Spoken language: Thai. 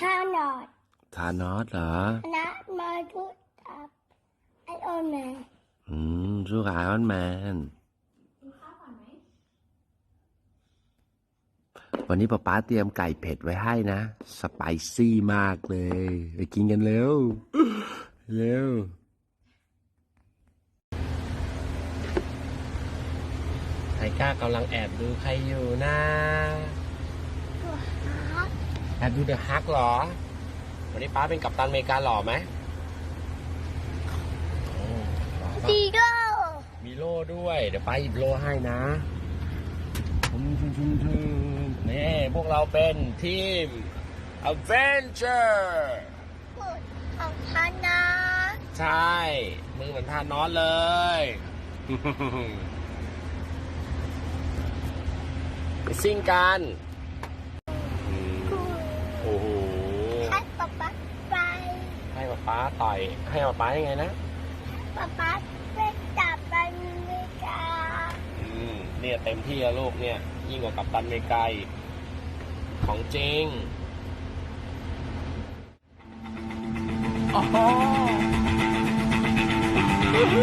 ห้าหนอดทานอสเหรอ นะมาทุกอับไอออนแมนอืมสู้กับไอรอนแมน วันนี้ป๊าป๊าเตรียมไก่เผ็ดไว้ให้นะ สไปซี่มากเลย ไปกินกันเร็ว เร็ว ไทก้ากำลังแอบดูใครอยู่นะตัวฮัก แอบดูเดอะฮักเหรอ วันนี้ป้าเป็นกัปตันอเมริกาหล่อไหมโอ้หล่อปะดีโก้มีโล่ด้วย เดี๋ยวป้าหยิบโล่ให้นะชุมชุมชุมชุมนี่พวกเราเป็นทีม Avenger หมดของทานาใช่ มือเหมือนทานอสเลยไปซิ่งกันอืม กู โอ้โห ให้ป๊าป๊าไป ให้ป๊าป๊า ต่อยให้ป๊าป๊ายังไงนะป๊าป๊าไปจับอเมริกาอืมเนี่ยเต็มที่แล้วลูกเนี่ย ยิ่งกว่ากัปตันอเมริกาอีกของจริงโอ้โห